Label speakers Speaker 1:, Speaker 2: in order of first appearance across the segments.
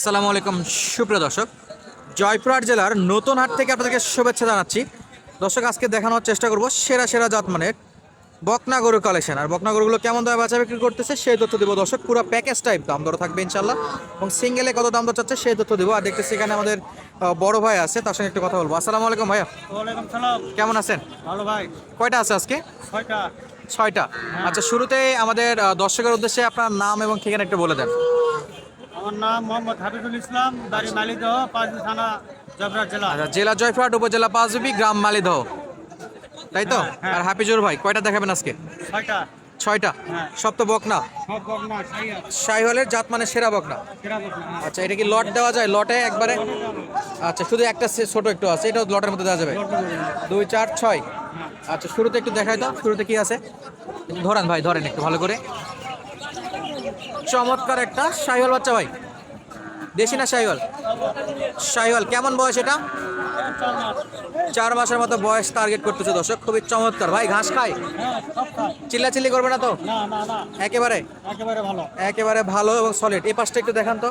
Speaker 1: আসসালামু আলাইকুম সুপ্রিয় দর্শক। জয়পুরহাট জেলার নতুন হাট থেকে আপনাদেরকে শুভেচ্ছা জানাচ্ছি। দর্শক আজকে দেখানোর চেষ্টা করব সেরা সেরা জাতমানের বকনা গরু কালেকশন আর বকনা গরুগুলো কেমন দামে বাচ্চা বিক্রি করতেছে সেই তথ্য দেবো দর্শক। পুরো প্যাকেজ টাইপ দাম দর থাকবে ইনশাল্লাহ এবং সিঙ্গেলে কত দাম দর চাচ্ছে সেই তথ্য দেবো। আর দেখতেছি এখানে আমাদের বড় ভাই আছে তার সঙ্গে একটু কথা বলব। আসসালামু আলাইকুম ভাইয়া। কেমন আছেন?
Speaker 2: ভালো ভাই।
Speaker 1: কয়টা আছে আজকে?
Speaker 2: ছয়টা।
Speaker 1: ছয়টা। আচ্ছা শুরুতে আমাদের দর্শকের উদ্দেশ্যে আপনার নাম এবং ঠিকানা একটু বলে দেন।
Speaker 2: আমার নাম মোহাম্মদ হাবিবুল ইসলাম বাড়ি মালিদহ পাঁচ থানা জবরা জেলা।
Speaker 1: আচ্ছা জেলা জয়পুরহাট উপজেলা পাঁচবি গ্রাম মালিদহ। তাই তো?
Speaker 2: হ্যাঁ, হ্যাঁ।
Speaker 1: আর হাফিজুর ভাই কয়টা দেখাবেন আজকে?
Speaker 2: ছয়টা।
Speaker 1: ছয়টা?
Speaker 2: হ্যাঁ।
Speaker 1: সব তো বকনা?
Speaker 2: সাইয়া
Speaker 1: শাহিওয়ালের জাত মানে সেরা বকনা। আচ্ছা এটা কি লট দেওয়া যায়? লটে একবারে? আচ্ছা শুধু একটা ছোট একটু আছে এটাও লটের মধ্যে দেওয়া যাবে? দুই চার ছয়। আচ্ছা শুরুতে একটু দেখাই তো শুরুতে কি আছে? ধরেন ভাই ধরেন একটু ভালো করে। চমৎকার একটা শাহিওয়াল বাচ্চা ভাই। দেশি না শাহিওয়াল। শাহিওয়াল কেমন বয়স এটা?
Speaker 2: চার
Speaker 1: মাসের মতো বয়স টার্গেট করতেছে দর্শক খুবই চমৎকার। ভাই ঘাস খায়। চিল্লাচিল্লি করবে না তো? একেবারে?
Speaker 2: একেবারে ভালো
Speaker 1: এবং সলিড এই পাশটা একটু দেখান তো।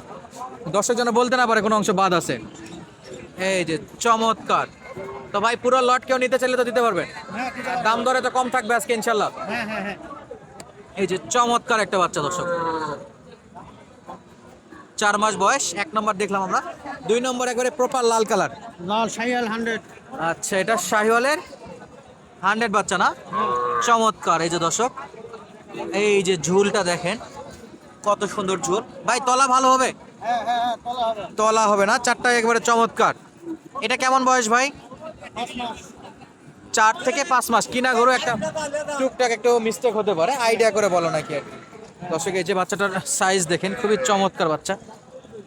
Speaker 1: দর্শক যেন বলতে না পারে কোনো অংশ বাদ আছে। এই যে চমৎকার। তো ভাই পুরো লট কেউ নিতে চাইলে তো দিতে পারবে। দাম দরে তো কম থাকবে আজকে ইনশাল্লাহ
Speaker 2: হ্যাঁ হ্যাঁ হ্যাঁ।
Speaker 1: এই যে চমৎকার একটা বাচ্চা দর্শক। চার মাস বয়স এক নম্বর দেখলাম আমরা। দুই নম্বর একবারে প্রপার লাল কালার
Speaker 2: লাল সাইয়াল হান্ড্রেড
Speaker 1: আচ্ছা এটা শাহিওয়ালের হান্ড্রেড বাচ্চা না? চমৎকার এই যে দর্শক। এই যে ঝুলটা দেখেন কত সুন্দর ঝুল। ভাই তলা ভালো হবে?
Speaker 2: হ্যাঁ হ্যাঁ হ্যাঁ তোলা হবে।
Speaker 1: তলা হবে না? চারটা একবারে চমৎকার। এটা কেমন বয়স ভাই? চার থেকে পাঁচ মাস। কিনা গরু একটা টুকটাক একটু মিস্টেক হতে পারে। আইডিয়া করে বলো নাকি আর কি। দর্শক এই যে বাচ্চাটার সাইজ দেখেন খুবই চমৎকার বাচ্চা।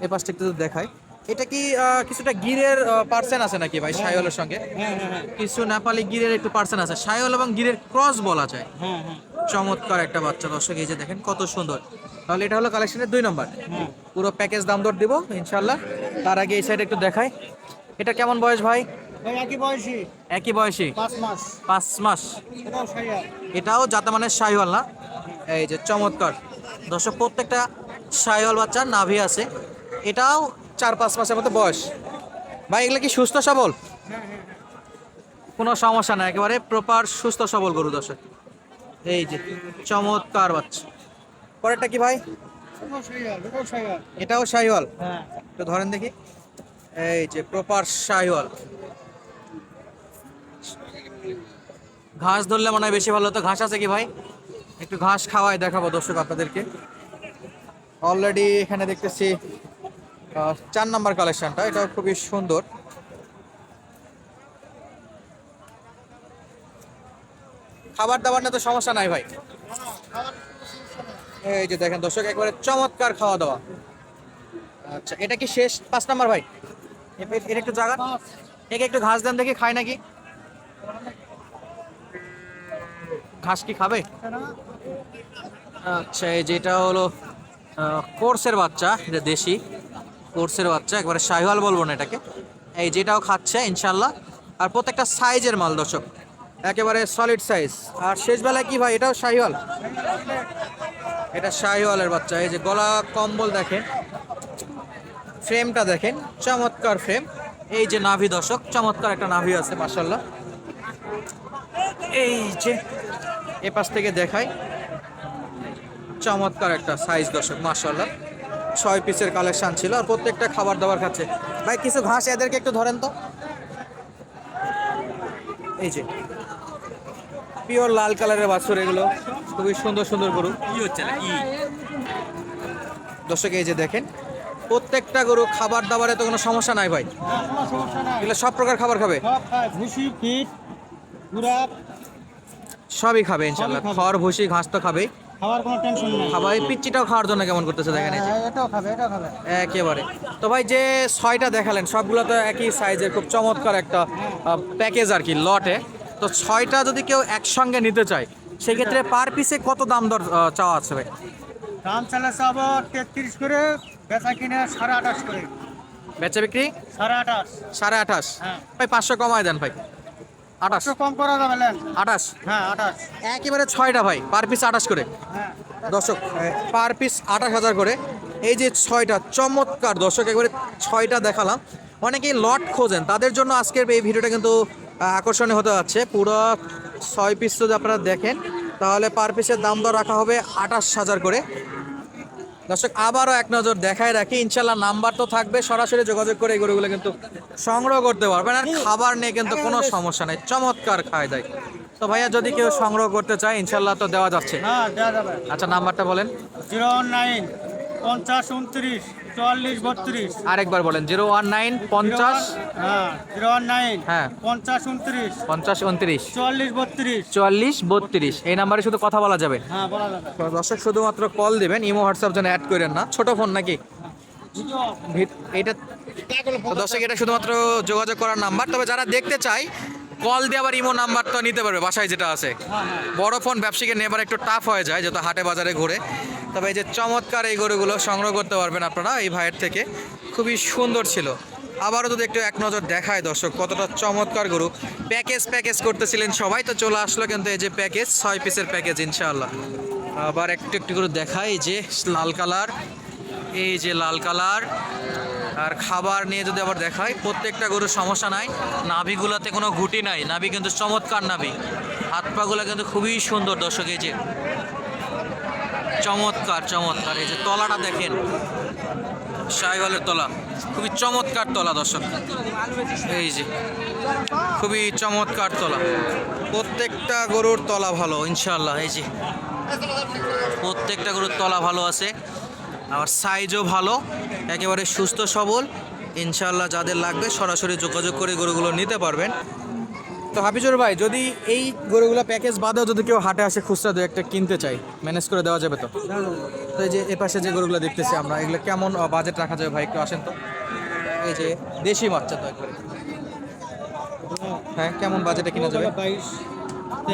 Speaker 1: এই পাশটা একটু দেখাই। এটা কি কিছুটা গিরের পার্সেন আছে নাকি ভাই সায়লের সঙ্গে?
Speaker 2: হ্যাঁ হ্যাঁ হ্যাঁ।
Speaker 1: কিছু নেপালি গিরের একটু পার্সেন আছে। সায়ল এবং গিরের ক্রস বলা যায়। চমৎকার একটা বাচ্চা। দর্শক এই যে দেখেন কত সুন্দর। তাহলে এটা হলো কালেকশনের দুই নম্বর পুরো প্যাকেজ দাম দর দিব ইনশাল্লাহ তার আগে এই সাইডে একটু দেখাই। এটা কেমন বয়স ভাই?
Speaker 2: একই বয়সী।
Speaker 1: একই বয়সী?
Speaker 2: পাঁচ মাস।
Speaker 1: পাঁচ মাস।
Speaker 2: এটাও
Speaker 1: এটাও জাতামানের শাহিওয়াল না? এই যে চমৎকার। দর্শক, প্রত্যেকটা শাহিওয়াল বাচ্চার নাভি আছে। এটাও চার পাঁচ মাসের মতো বয়স। ভাই, এগুলো কি সুস্থ সবল? কোনো সমস্যা না একেবারে প্রপার সুস্থ সবল গরু দর্শক। এই যে চমৎকার বাচ্চা। পরেরটা কি ভাই?
Speaker 2: এটাও হ্যাঁ
Speaker 1: একটু ধরেন দেখি। এই যে প্রপার শাহিওয়াল ঘাস ধরলে মনে হয় বেশি ভালো হতো। ঘাস আছে কি ভাই? একটু ঘাস খাওয়াই দেখাবো দর্শক আপনাদেরকে। অলরেডি এখানে দেখতেছি চার নাম্বার কালেকশনটা এটা খুবই সুন্দর। খাবার দাবার না তো সমস্যা নাই ভাই। এই যে দেখেন দর্শক, একবারে চমৎকার খাওয়া দাওয়া আচ্ছা এটা কি শেষ? পাঁচ নাম্বার ভাই। এটা একটু জায়গা একে একটু ঘাস দেন দেখি, খায় নাকি? ঘাস কি খাবে? আচ্ছা এই যেটা হলো কোর্সের বাচ্চা, এটা দেশি কোর্সের বাচ্চা, একবারে শাহিওয়াল বলব না এটাকে। এই যেটাও খাচ্ছে, ইনশাল্লাহ। আর প্রত্যেকটা সাইজের মাল, দর্শক। একেবারে সলিড সাইজ আর শেষ বেলায় কি ভাই, এটাও শাহিওয়াল? এটা শাহিওয়ালের বাচ্চা। এই যে গলা কম্বল দেখেন, ফ্রেমটা দেখেন, চমৎকার ফ্রেম। এই যে নাভি, দর্শক, চমৎকার একটা নাভি আছে মাসাল্লাহ এই যে এ পাশ থেকে দেখাই। চমৎকার একটা সাইজ দর্শক মাসাল্লাহ ছয় পিসের কালেকশন ছিল আর প্রত্যেকটা খাবার দাবার খাচ্ছে। ভাই কিছু ঘাস এদেরকে একটু ধরেন তো। এই যে পিওর লাল কালারের বাছুর এগুলো খুবই সুন্দর সুন্দর গরু। কি হচ্ছে দর্শক এই যে দেখেন প্রত্যেকটা গরু খাবার দাবারে তো কোনো সমস্যা নাই ভাই।
Speaker 2: কোনো সমস্যা নাই
Speaker 1: এগুলো সব প্রকার খাবার খাবে। সবই খাবে ইনশাল্লাহ খড় ভুসি ঘাস তো খাবেই।
Speaker 2: খাওয়ার কোনো টেনশন নেই।
Speaker 1: এই পিচ্চিটাও খাওয়ার জন্য কেমন করতেছে দেখেন এই যে।
Speaker 2: হ্যাঁ, এটাও খাবে এটাও খাবে।
Speaker 1: একেবারে। তো ভাই যে ছয়টা দেখালেন সবগুলো তো একই সাইজের খুব চমৎকার একটা প্যাকেজ আর কি লটে তো ছয়টা যদি কেউ একসঙ্গে নিতে চায় সেক্ষেত্রে পার পিসে কত দাম দর আহ, চাওয়া আছে ভাই?
Speaker 2: দাম চালাচ্ছে আবার তেত্রিশ করে বেচা কিনে সাড়ে আঠাশ করে।
Speaker 1: বেচা বিক্রি?
Speaker 2: সাড়ে আঠাশ।
Speaker 1: সাড়ে আঠাশ।
Speaker 2: হ্যাঁ।
Speaker 1: ভাই পাঁচশো কমায় দেন ভাই। আঠাশ।
Speaker 2: কম করা যাবে
Speaker 1: আঠাশ?
Speaker 2: হ্যাঁ আঠাশ।
Speaker 1: একেবারে ছয়টা ভাই পার পিস আঠাশ করে।
Speaker 2: হ্যাঁ।
Speaker 1: দর্শক পার পিস আঠাশ হাজার করে। এই যে ছয়টা চমৎকার দর্শক একবারে ছয়টা দেখালাম। অনেকেই লট খোঁজেন তাদের জন্য আজকের এই ভিডিওটা কিন্তু আকর্ষণীয় হতে যাচ্ছে। পুরো ছয় পিস যদি আপনারা দেখেন তাহলে পার পিসের দাম দর রাখা হবে আঠাশ হাজার করে। দর্শক আবারও এক নজর দেখায় রাখি ইনশাল্লাহ নাম্বার তো থাকবে সরাসরি যোগাযোগ করে এই গরুগুলো কিন্তু সংগ্রহ করতে পারবেন আর খাবার নিয়ে কিন্তু কোনো সমস্যা নেই চমৎকার খায় দেয়। তো ভাইয়া যদি কেউ সংগ্রহ করতে চায় ইনশাল্লাহ তো দেওয়া যাচ্ছে। আচ্ছা নাম্বারটা বলেন।
Speaker 2: জিরো নাইন পঞ্চাশ উনত্রিশ। চুয়াল্লিশ বত্রিশ।
Speaker 1: আরেকবার বলেন জিরো ওয়ান নাইন পঞ্চাশ?
Speaker 2: হ্যাঁ জিরো ওয়ান নাইন
Speaker 1: হ্যাঁ।
Speaker 2: পঞ্চাশ উনত্রিশ।
Speaker 1: পঞ্চাশ উনত্রিশ।
Speaker 2: চুয়াল্লিশ বত্রিশ।
Speaker 1: চুয়াল্লিশ বত্রিশ। এই নাম্বারে শুধু কথা বলা যাবে?
Speaker 2: হ্যাঁ বলা যাবে।
Speaker 1: দর্শক শুধুমাত্র কল দিবেন ইমো হোয়াটসঅ্যাপ যেন অ্যাড করেন না। ছোট ফোন নাকি? এটা দর্শক এটা শুধুমাত্র যোগাযোগ করার নাম্বার। তবে যারা দেখতে চায় কল দিয়ে আবার ইমো নাম্বার তো নিতে পারবে বাসায় যেটা আছে।
Speaker 2: হ্যাঁ হ্যাঁ।
Speaker 1: বড় ফোন ব্যবসায়ীকে নেবার একটু টাফ হয়ে যায় যেহেতু হাটে বাজারে ঘুরে। তবে এই যে চমৎকার এই গরুগুলো সংগ্রহ করতে পারবেন আপনারা এই ভাইয়ের থেকে। খুবই সুন্দর ছিল। আবারও যদি একটু এক নজর দেখায় দর্শক, কতটা চমৎকার গরু। প্যাকেজ প্যাকেজ করতেছিলেন সবাই, তো চলে আসলো কিন্তু এই যে প্যাকেজ, ছয় পিসের প্যাকেজ ইনশাআল্লাহ। আবার একটু একটু করে দেখাই এই যে লাল কালার, এই যে লাল কালার। আর খাবার নিয়ে যদি আবার দেখাই, প্রত্যেকটা গরুর সমস্যা নাই। নাভিগুলোতে কোনো ঘুটি নাই। নাভি কিন্তু চমৎকার নাভি। হাত পাগুলো কিন্তু খুবই সুন্দর দর্শক, এই যে চমৎকার চমৎকার। এই যে তলাটা দেখেন সাইওয়ালের তলা। খুবই চমৎকার তলা, দর্শক। এই যে, খুবই চমৎকার তলা। প্রত্যেকটা গরুর তলা ভালো ইনশাল্লাহ এই যে, প্রত্যেকটা গরুর তলা ভালো আছে। আর সাইজও ভালো, একেবারে সুস্থ সবল। ইনশাল্লাহ যাদের লাগবে সরাসরি যোগাযোগ করে গরুগুলো নিতে পারবেন। তো হাফিজুর ভাই যদি এই গরুগুলো প্যাকেজ বাদেও যদি কেউ হাটে আসে খুচরা দু একটা কিনতে চাই ম্যানেজ করে দেওয়া যাবে তো? তো এই যে এ পাশে যে গরুগুলো দেখতেছি আমরা এগুলো কেমন বাজেট রাখা যাবে ভাই একটু আসেন তো। এই যে দেশি বাচ্চা তো একবারে। হ্যাঁ কেমন বাজেটে কিনা যাবে?
Speaker 2: বাইশ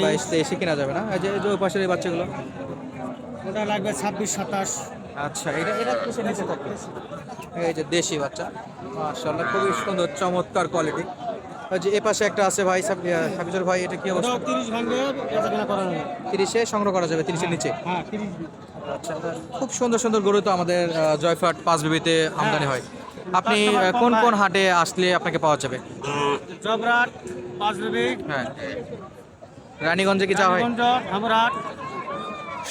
Speaker 1: বাইশ তেইশে কিনা যাবে না? এই যে ওই পাশের এই বাচ্চাগুলো।
Speaker 2: ওটা লাগবে ছাব্বিশ সাতাশ।
Speaker 1: আচ্ছা এটা এটা কিসের নিচে থাকে এই যে দেশি বাচ্চা। মাশাআল্লাহ খুবই সুন্দর চমৎকার কোয়ালিটি যে এ পাশে একটা আছে ভাই হাফিজুর ভাই এটা কি অবস্থা?
Speaker 2: তিরিশ
Speaker 1: সংগ্রহ করা যাবে তিরিশের নিচে?
Speaker 2: হ্যাঁ
Speaker 1: আচ্ছা খুব সুন্দর সুন্দর গরু তো আমাদের জয়ফাট পাঁচ বিবিতে আমদানি হয়। আপনি কোন কোন হাটে আসলে আপনাকে পাওয়া যাবে?
Speaker 2: জবরাট পাঁচ বিবিক
Speaker 1: হ্যাঁ। রানীগঞ্জে কি যাওয়া হয়?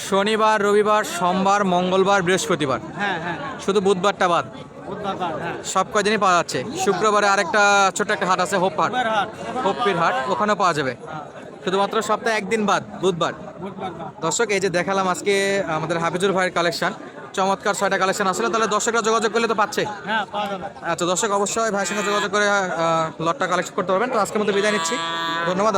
Speaker 1: শনিবার রবিবার সোমবার মঙ্গলবার বৃহস্পতিবার?
Speaker 2: হ্যাঁ হ্যাঁ হ্যাঁ।
Speaker 1: শুধু বুধবারটা বাদ?
Speaker 2: হ্যাঁ
Speaker 1: সব কয়দিনই পাওয়া যাচ্ছে? শুক্রবারে আরেকটা ছোট একটা হাট আছে হোপ হাট
Speaker 2: বুধবার হাট।
Speaker 1: হোপ্পির হাট ওখানেও পাওয়া যাবে। শুধুমাত্র সপ্তাহে একদিন বাদ বুধবার। দর্শক এই যে দেখালাম আজকে আমাদের হাফিজুর ভাইয়ের কালেকশন চমৎকার ছয়টা কালেকশন আসলে তাহলে দর্শকরা যোগাযোগ করলে তো পাচ্ছে।
Speaker 2: হ্যাঁ
Speaker 1: আচ্ছা দর্শক অবশ্যই ভাইয়ের সঙ্গে যোগাযোগ করে লটটা কালেকশন করতে পারবেন। তো আজকের মধ্যে বিদায় নিচ্ছি। ধন্যবাদ